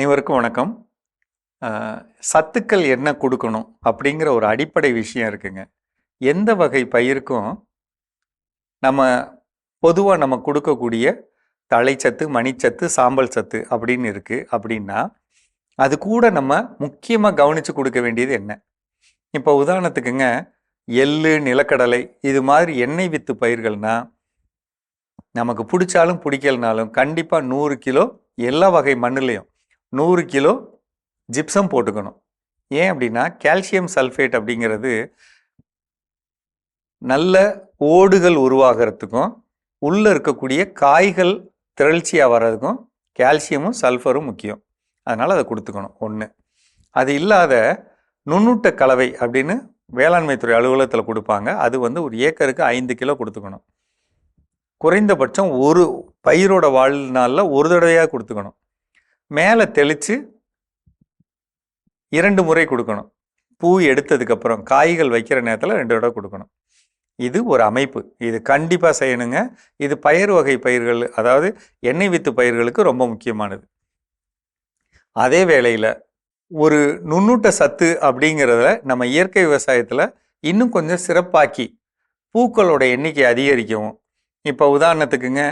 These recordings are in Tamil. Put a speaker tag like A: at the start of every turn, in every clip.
A: அனைவருக்கும் வணக்கம். சத்துக்கள் என்ன கொடுக்கணும் அப்படிங்கிற ஒரு அடிப்படை விஷயம் இருக்குங்க. எந்த வகை பயிருக்கும் நம்ம பொதுவாக நம்ம கொடுக்கக்கூடிய தழைச்சத்து மணிச்சத்து சாம்பல் சத்து அப்படின்னு இருக்குது அப்படின்னா அது கூட நம்ம முக்கியமாக கவனித்து கொடுக்க வேண்டியது என்ன? இப்போ உதாரணத்துக்குங்க எள்ளு நிலக்கடலை இது மாதிரி எண்ணெய் வித்து பயிர்கள்னா நமக்கு பிடிச்சாலும் பிடிக்கலனாலும் கண்டிப்பாக நூறு கிலோ எல்லா வகை மண்ணுலேயும் நூறு கிலோ ஜிப்சம் போட்டுக்கணும். ஏன் அப்படின்னா கால்சியம் சல்ஃபேட் அப்படிங்கிறது நல்ல ஓடுகள் உருவாகிறதுக்கும் உள்ளே இருக்கக்கூடிய காய்கள் திரழ்ச்சியாக வர்றதுக்கும் கால்சியமும் சல்ஃபரும் முக்கியம். அதனால் அதை கொடுத்துக்கணும் ஒன்று அது இல்லாத நுண்ணூட்ட கலவை அப்படின்னு வேளாண்மைத்துறை அலுவலகத்தில் கொடுப்பாங்க. அது வந்து ஒரு ஏக்கருக்கு ஐந்து கிலோ கொடுத்துக்கணும். குறைந்தபட்சம் ஒரு பயிரோட வாழ்நாளில் ஒரு தடவையாக கொடுத்துக்கணும். மேலே தெளித்து இரண்டு முறை கொடுக்கணும். பூ எடுத்ததுக்கப்புறம் காய்கள் வைக்கிற நேரத்தில் ரெண்டு தடவை கொடுக்கணும். இது ஒரு அமைப்பு. இது கண்டிப்பாக செய்யணுங்க. இது பயிர் வகை பயிர்கள் அதாவது எண்ணெய் வித்து பயிர்களுக்கு ரொம்ப முக்கியமானது. அதே வேளையில் ஒரு நுண்ணூட்ட சத்து அப்படிங்கிறத நம்ம இயற்கை விவசாயத்தில் இன்னும் கொஞ்சம் சிறப்பாக்கி பூக்களோட எண்ணிக்கை அதிகரிக்கவும். இப்போ உதாரணத்துக்குங்க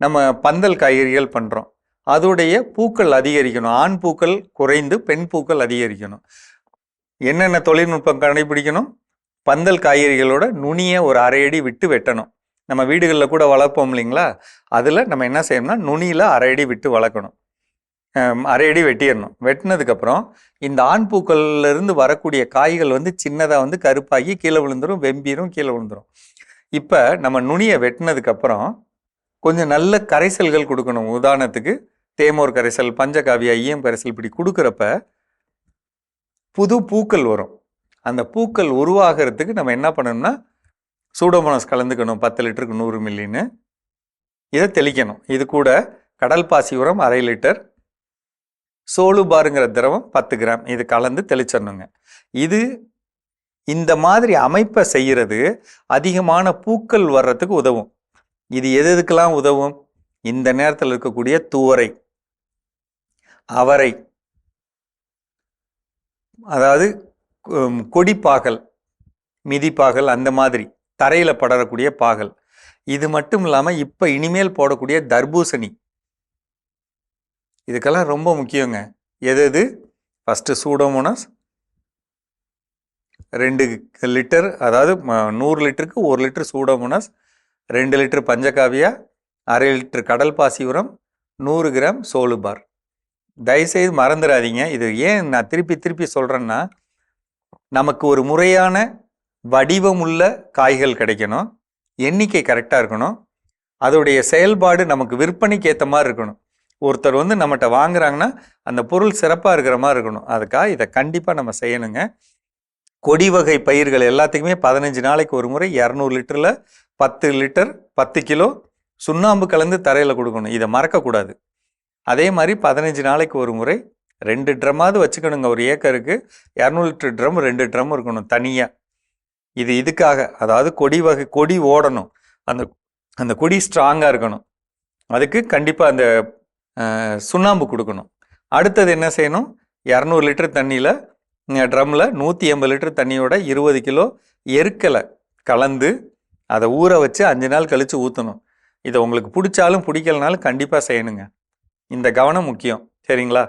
A: நம்ம பந்தல் காய்கறிகள் பண்ணுறோம் அதோடைய பூக்கள் அதிகரிக்கணும். ஆண் பூக்கள் குறைந்து பெண் பூக்கள் அதிகரிக்கணும். என்னென்ன தொழில்நுட்பம் கடைபிடிக்கணும்? பந்தல் காய்கறிகளோட நுனியை ஒரு அரை அடி விட்டு வெட்டணும். நம்ம வீடுகளில் கூட வளர்ப்போம் இல்லைங்களா? அதில் நம்ம என்ன செய்யணும்னா நுனியில் அரை அடி விட்டு வளர்க்கணும். அரை அடி வெட்டிடணும். வெட்டினதுக்கப்புறம் இந்த ஆண் பூக்கள்லேருந்து வரக்கூடிய காய்கள் வந்து சின்னதாக வந்து கருப்பாகி கீழே விழுந்துரும் வெம்பீரும் கீழே விழுந்துரும். இப்போ நம்ம நுனியை வெட்டினதுக்கப்புறம் கொஞ்சம் நல்ல கரைசல்கள் கொடுக்கணும். உதாரணத்துக்கு தேமோர் கரைசல் பஞ்சகாவியா ஈயம் கரைசல் இப்படி கொடுக்குறப்ப புது பூக்கள் வரும். அந்த பூக்கள் உருவாகிறதுக்கு நம்ம என்ன பண்ணணும்னா சூடோமோனஸ் கலந்துக்கணும் பத்து லிட்டருக்கு நூறு மில்லின்னு. இதை தெளிக்கணும். இது கூட கடல் பாசி உரம் அரை லிட்டர் சோலுபாருங்கிற திரவம் பத்து கிராம். இது கலந்து தெளிச்சிடணுங்க. இது இந்த மாதிரி அமைப்பை செய்கிறது அதிகமான பூக்கள் வர்றதுக்கு உதவும். இது எது எதுக்கெல்லாம் உதவும்? இந்த நேரத்தில் இருக்கக்கூடிய துவரை. அவரை அதாவது கொடிப்பாகல் மிதிப்பாகல் அந்த மாதிரி தரையில் படரக்கூடிய பாகல். இது மட்டும் இல்லாமல் இப்போ இனிமேல் போடக்கூடிய தர்பூசணி. இதுக்கெல்லாம் ரொம்ப முக்கியங்க. எது எது? First Pseudomonas. ரெண்டு லிட்டர் அதாவது நூறு லிட்டருக்கு ஒரு லிட்டர் சூடோமோனஸ் ரெண்டு லிட்டர் பஞ்சகாவியா அரை லிட்டர் கடல் பாசி உரம் நூறு கிராம் சோலுபார். தயவுசெய்து மறந்துடாதீங்க. இது ஏன் நான் திருப்பி திருப்பி சொல்கிறேன்னா நமக்கு ஒரு முறையான வடிவமுள்ள காய்கள் கிடைக்கணும். எண்ணிக்கை கரெக்டாக இருக்கணும். அதோடைய செயல்பாடு நமக்கு விற்பனைக்கு ஏற்ற மாதிரி இருக்கணும். ஒருத்தர் வந்து நம்மகிட்ட வாங்குறாங்கன்னா அந்த பொருள் சிறப்பாக இருக்கிற மாதிரி இருக்கணும். அதுக்காக இதை கண்டிப்பாக நம்ம செய்யணுங்க. கொடி வகை பயிர்கள் எல்லாத்துக்குமே பதினஞ்சு நாளைக்கு ஒரு முறை இரநூறு லிட்டரில் பத்து லிட்டர் பத்து கிலோ சுண்ணாம்பு கலந்து தரையில் கொடுக்கணும். இதை மறக்கக்கூடாது. அதே மாதிரி பதினஞ்சு நாளைக்கு ஒரு முறை ரெண்டு ட்ரம்மாவது வச்சுக்கணுங்க. ஒரு ஏக்கருக்கு இரநூறு லிட்டர் ட்ரம் ரெண்டு ட்ரம் இருக்கணும் தனியாக இது இதுக்காக அதாவது கொடி வகை கொடி ஓடணும். அந்த அந்த கொடி ஸ்ட்ராங்காக இருக்கணும். அதுக்கு கண்டிப்பாக அந்த சுண்ணாம்பு கொடுக்கணும். அடுத்தது என்ன செய்யணும்? இரநூறு லிட்டர் தண்ணியில் ட்ரம்மில் நூற்றி எண்பது லிட்டர் தண்ணியோட இருபது கிலோ எருக்கலை கலந்து அதை ஊற வச்சு அஞ்சு நாள் கழித்து ஊற்றணும் இதை உங்களுக்கு பிடிச்சாலும் பிடிக்கலனாலும் கண்டிப்பாக செய்யணுங்க. இந்த கவனம் முக்கியம் சரிங்களா?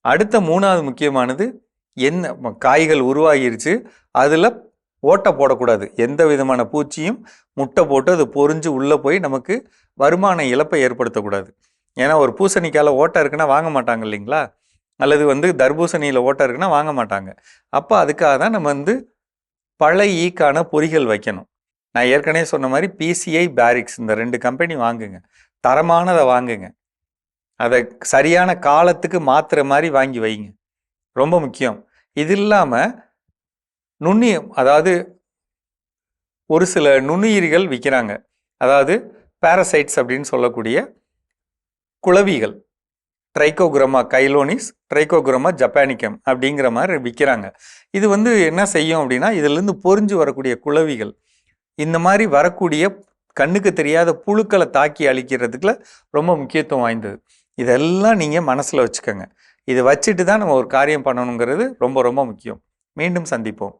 A: அடுத்த மூணாவது முக்கியமானது என்ன காய்கள் உருவாகிருச்சு அதில் ஓட்டை போடக்கூடாது. எந்த விதமான பூச்சியும் முட்டை போட்டு அது பொறிஞ்சு உள்ளே போய் நமக்கு வருமான இழப்பை ஏற்படுத்தக்கூடாது. ஏன்னா ஒரு பூசணிக்காயில் ஓட்டை இருக்குன்னா வாங்க மாட்டாங்க இல்லைங்களா? அல்லது வந்து தர்பூசணியில் ஓட்டை இருக்குன்னா வாங்க மாட்டாங்க. அப்போ அதுக்காக தான் நம்ம வந்து பழ ஈக்கான பொறிகள் வைக்கணும். நான் ஏற்கனவே சொன்ன மாதிரி பிசிஐ பேரிக்ஸ் இந்த ரெண்டு கம்பெனி வாங்குங்க. தரமானதை வாங்குங்க. அதை சரியான காலத்துக்கு மாத்துற மாதிரி வாங்கி வைங்க. ரொம்ப முக்கியம். இது இல்லாமல் நுண்ணியம் அதாவது ஒரு சில நுண்ணுயிரிகள் விற்கிறாங்க அதாவது பாரசைட்ஸ் அப்படின்னு சொல்லக்கூடிய குளவிகள் ட்ரைகோகுரமா கைலோனிஸ் ட்ரைகோகுரமா ஜப்பானிக்கம் அப்படிங்கிற மாதிரி விற்கிறாங்க இது வந்து என்ன செய்யும் அப்படின்னா இதிலிருந்து பொறிஞ்சு வரக்கூடிய குளவிகள் இந்த மாதிரி வரக்கூடிய கண்ணுக்கு தெரியாத புழுக்களை தாக்கி அழிக்கிறதுக்குல ரொம்ப முக்கியத்துவம் வாய்ந்தது. இதெல்லாம் நீங்கள் மனசில் வச்சுக்கோங்க. இதை வச்சுட்டு தான் நம்ம ஒரு காரியம் பண்ணணுங்கிறது ரொம்ப ரொம்ப முக்கியம். மீண்டும் சந்திப்போம்.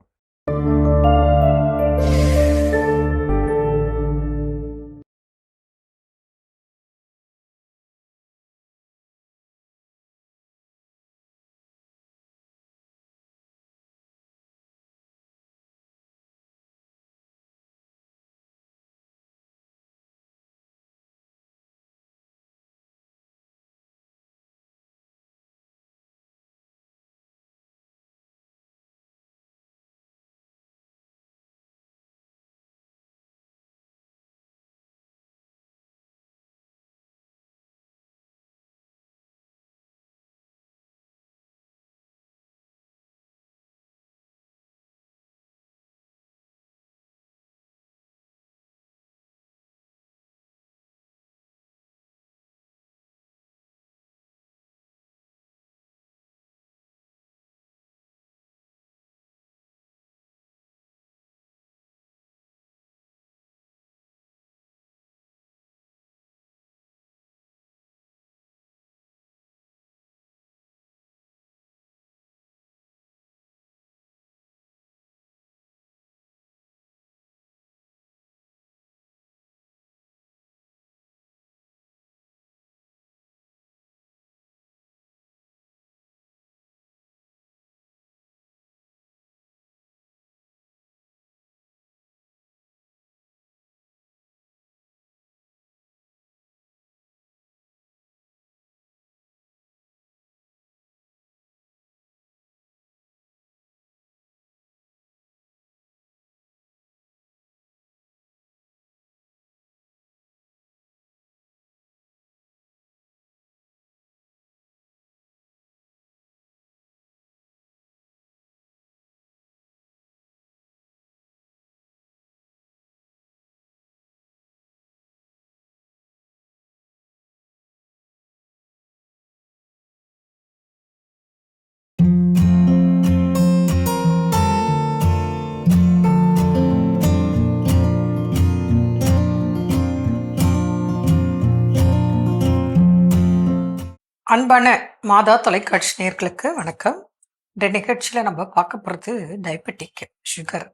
B: அன்பான மாதா தொலைக்காட்சி நேயர்களுக்கு வணக்கம். இந்த நிகழ்ச்சியில் நம்ம பார்க்க போகிறது டயபெட்டிக் சுகர்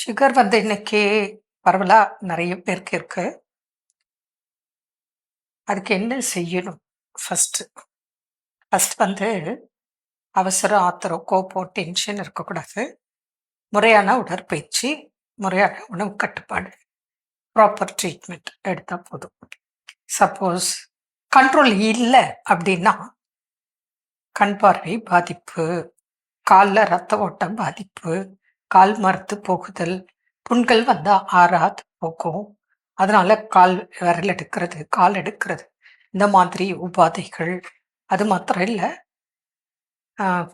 B: சுகர் வந்து இன்னைக்கு பரவலாக நிறைய பேருக்கு இருக்கு. அதுக்கு என்ன செய்யணும்? ஃபஸ்ட்டு ஃபஸ்ட் வந்து அவசரம் ஆத்திரம் கோபம் டென்ஷன் இருக்கக்கூடாது. முறையான உடற்பயிற்சி முறையான உணவு கட்டுப்பாடு ப்ராப்பர் ட்ரீட்மெண்ட் எடுத்தால் போதும். சப்போஸ் கண்ட்ரோல் இல்லை அப்படின்னா கண் பார்வை பாதிப்பு காலில் ரத்த ஓட்டம் பாதிப்பு கால் மரத்து போகுதல் புண்கள் வந்தால் ஆறாது போகும். அதனால கால் விரல் எடுக்கிறது கால் எடுக்கிறது. இந்த மாதிரி உபாதைகள். அது மாத்திரம் இல்லை.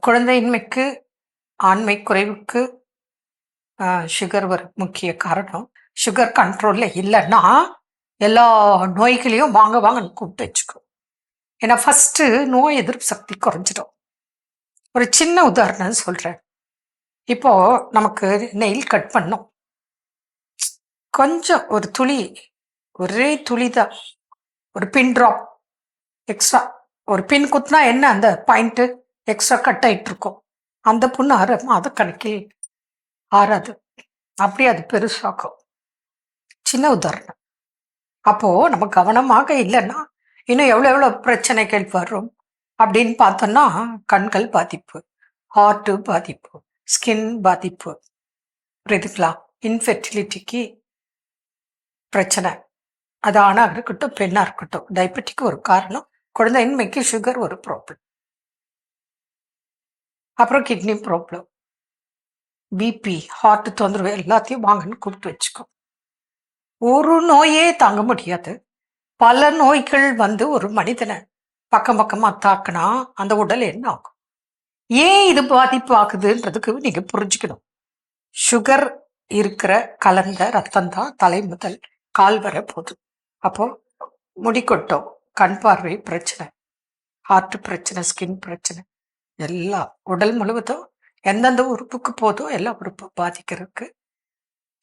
B: குழந்தையின்மைக்கு ஆண்மை குறைவுக்கு சுகர் ஒரு முக்கிய காரணம். சுகர் கண்ட்ரோலில் இல்லைன்னா எல்லா நோய்களையும் வாங்க வாங்கன்னு கூப்பிட்டு வச்சுக்கோ ஏன்னா ஃபஸ்ட்டு நோய் எதிர்ப்பு சக்தி குறைஞ்சிடும். ஒரு சின்ன உதாரணம் சொல்கிறேன் இப்போது நமக்கு நெயில் கட் பண்ணோம். கொஞ்சம் ஒரு துளி ஒரே துளி தான். ஒரு பின் ட்ராப் எக்ஸ்ட்ரா ஒரு பின் குத்துனா என்ன அந்த பாயிண்ட்டு எக்ஸ்ட்ரா கட் ஆகிட்டு இருக்கும். அந்த புண்ணு ஆற மாத கணக்கில் ஆறாது. அப்படியே அது பெருசாக்கும். சின்ன உதாரணம். அப்போ நம்ம கவனமாக இல்லைன்னா இன்னும் எவ்வளோ எவ்வளோ பிரச்சனைகள் வரும் அப்படின்னு பார்த்தோம்னா கண்கள் பாதிப்பு ஹார்ட்டு பாதிப்பு ஸ்கின் பாதிப்பு. புரியுதுங்களா? இன்ஃபெர்டிலிட்டிக்கு பிரச்சனை. அது ஆணாக இருக்கட்டும் பெண்ணாக இருக்கட்டும். டயபெட்டிக்கு ஒரு காரணம் குழந்தையின்மைக்கு சுகர் ஒரு ப்ராப்ளம் அப்புறம் கிட்னி ப்ராப்ளம் பிபி ஹார்ட் தொந்தரவு எல்லாத்தையும் வாங்கன்னு கூப்பிட்டு வச்சுக்கோ. ஒரு நோயே தாங்க முடியாது. பல நோய்கள் வந்து ஒரு மனிதனை பக்கம் பக்கமா தாக்குனா அந்த உடல் என்ன ஆகும்? ஏன் இது பாதிப்பு ஆகுதுன்றதுக்கு நீங்க புரிஞ்சுக்கணும். சுகர் இருக்கிற கலந்த ரத்தம் தான் தலை முதல் கால் வர போதும். அப்போ முடிக்கொட்டம். கண் பார்வை பிரச்சனை ஹார்ட் பிரச்சனை ஸ்கின் பிரச்சனை எல்லாம் உடல் முழுவதும் எந்தெந்த உறுப்புக்கு போதும் எல்லா உறுப்பும் பாதிக்கிறதுக்கு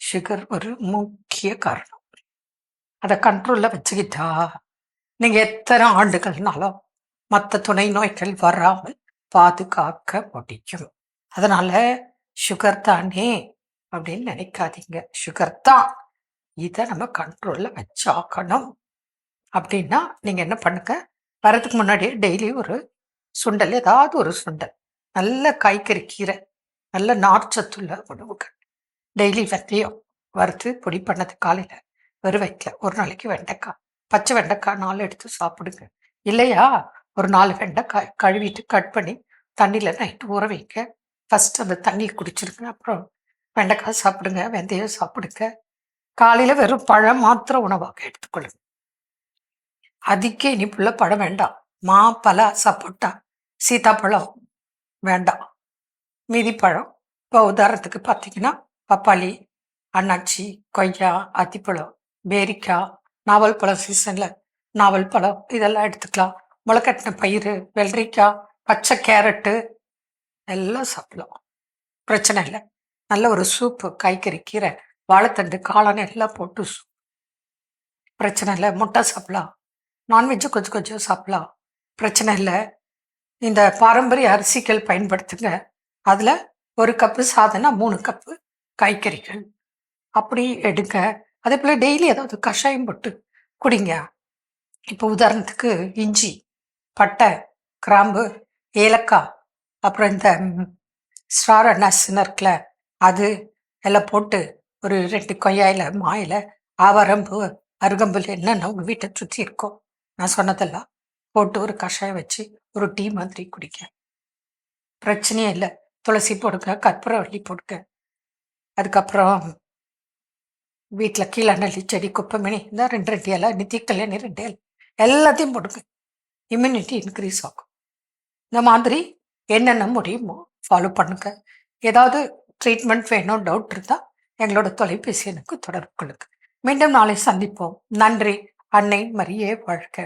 B: சுகர் ஒரு முக்கிய காரணம். அதை கண்ட்ரோலில் வச்சுக்கிட்டா நீங்கள் எத்தனை ஆண்டுகள்னாலும் மற்ற துணை நோய்கள் வராமல் பாதுகாக்க முடியும். அதனால் சுகர் தானே அப்படின்னு நினைக்காதீங்க. சுகர் தான். இதை நம்ம கண்ட்ரோலில் வச்சாக்கணும் அப்படின்னா நீங்கள் என்ன பண்ணுங்க? வரதுக்கு முன்னாடியே டெய்லி ஒரு சுண்டல் ஏதாவது ஒரு சுண்டல். நல்ல காய்கறி கீரை நல்ல நார்ச்சத்துள்ள உணவுகள். டெய்லி வெந்தயம் வறுத்து பொடி பண்ணது காலையில். வெறும் வைக்கல ஒரு நாளைக்கு வெண்டைக்காய். பச்சை வெண்டைக்காய் நாலு எடுத்து சாப்பிடுங்க. இல்லையா? ஒரு நாலு வெண்டைக்காய் கழுவிட்டு கட் பண்ணி தண்ணியில் நைட்டு ஊற வைங்க. ஃபர்ஸ்ட் அந்த தண்ணியை குடிச்சிருங்க. அப்புறம் வெண்டைக்காய் சாப்பிடுங்க. வெந்தயம் சாப்பிடுங்க. காலையில் வெறும் பழம் மாத்திர உணவாக எடுத்துக்கொள்ளுங்க. அதிக இனிப்புள்ள பழம் வேண்டாம். மா பலா சப்போட்டா சீதாப்பழம் வேண்டாம். மீதி பழம். இப்போ உதாரணத்துக்கு பார்த்தீங்கன்னா பப்பாளி அன்னாச்சி கொய்யா அத்திப்பழம் பேரிக்காய் நாவல் பழம் சீசனில் நாவல் பழம் இதெல்லாம் எடுத்துக்கலாம். முளைக்கட்டின பயிறு வெள்ளரிக்காய் பச்சை கேரட்டு எல்லாம் சாப்பிடலாம். பிரச்சனை இல்லை. நல்ல ஒரு சூப்பு காய்கறி கீரை வாழைத்தண்டு காளான் எல்லாம் போட்டு சூப் பிரச்சனை இல்லை. முட்டை சாப்பிடலாம். நான்வெஜ்ஜு கொஞ்சம் கொஞ்சம் சாப்பிடலாம். பிரச்சனை இல்லை. இந்த பாரம்பரிய அரிசிகள் பயன்படுத்துங்க. அதில் ஒரு கப்பு சாதனா மூணு கப்பு காய்கறிகள் அப்படி எடுங்க. அதே போல் டெய்லி ஏதாவது கஷாயம் போட்டு குடிங்க. இப்போ உதாரணத்துக்கு இஞ்சி பட்டை கிராம்பு ஏலக்காய் அப்புறம் இந்த ஸ்டார் நஸ்ன்னு இருக்குல்ல அது எல்லாம் போட்டு ஒரு ரெண்டு கொய்யாயில் மாயில் ஆவாரம்பு அருகம்புல் என்னென்ன உங்கள் வீட்டை சுற்றி இருக்கோ நான் சொன்னதெல்லாம் போட்டு ஒரு கஷாயம் வச்சு ஒரு டீ மாதிரி குடிக்க பிரச்சனையே இல்லை. துளசி போடுங்க கற்பூரவள்ளி போடுங்க. அதுக்கப்புறம் வீட்டில் கீழே நல்லி செடி குப்பைமணி இந்த ரெண்டு ரெண்டு இலை நித்தி கல்யாணி ரெண்டு இலை எல்லாத்தையும் போடுங்க இம்யூனிட்டி இன்க்ரீஸ் ஆகும். இந்த மாதிரி என்னென்ன முடியுமோ ஃபாலோ பண்ணுங்க. ஏதாவது ட்ரீட்மெண்ட் வேணும் டவுட் இருந்தால் எங்களோட தொலைபேசி எனக்கு தொடர்பு கொள்ளுங்க. மீண்டும் நாளை சந்திப்போம். நன்றி. அன்னை மரியே வாழ்க.